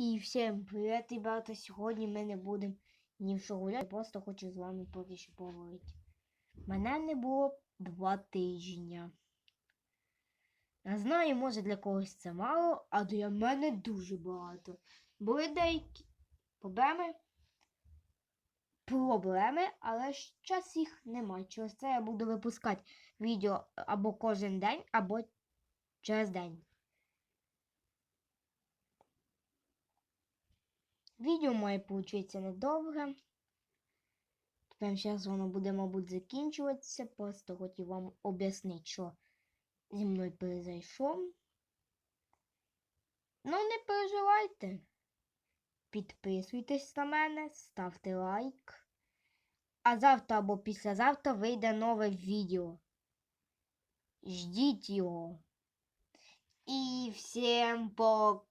І всім привіт, ребята. Сьогодні ми не будемо ні в що гуляти, просто хочу з вами поки що поговорити. Мене не було два тижні. Я знаю, може для когось це мало, а для мене дуже багато. Були деякі проблеми, проблеми, але зараз їх немає. Через це я буду випускати відео або кожен день, або через день. Відео має получитися недовге. Прямо зараз воно буде, мабуть, закінчуватися. Просто хотів вам об'яснити, що зі мною произойшло. Ну, не переживайте. Підписуйтесь на мене, ставте лайк. А завтра або післязавтра вийде нове відео. Ждіть його. І всім пока-пока!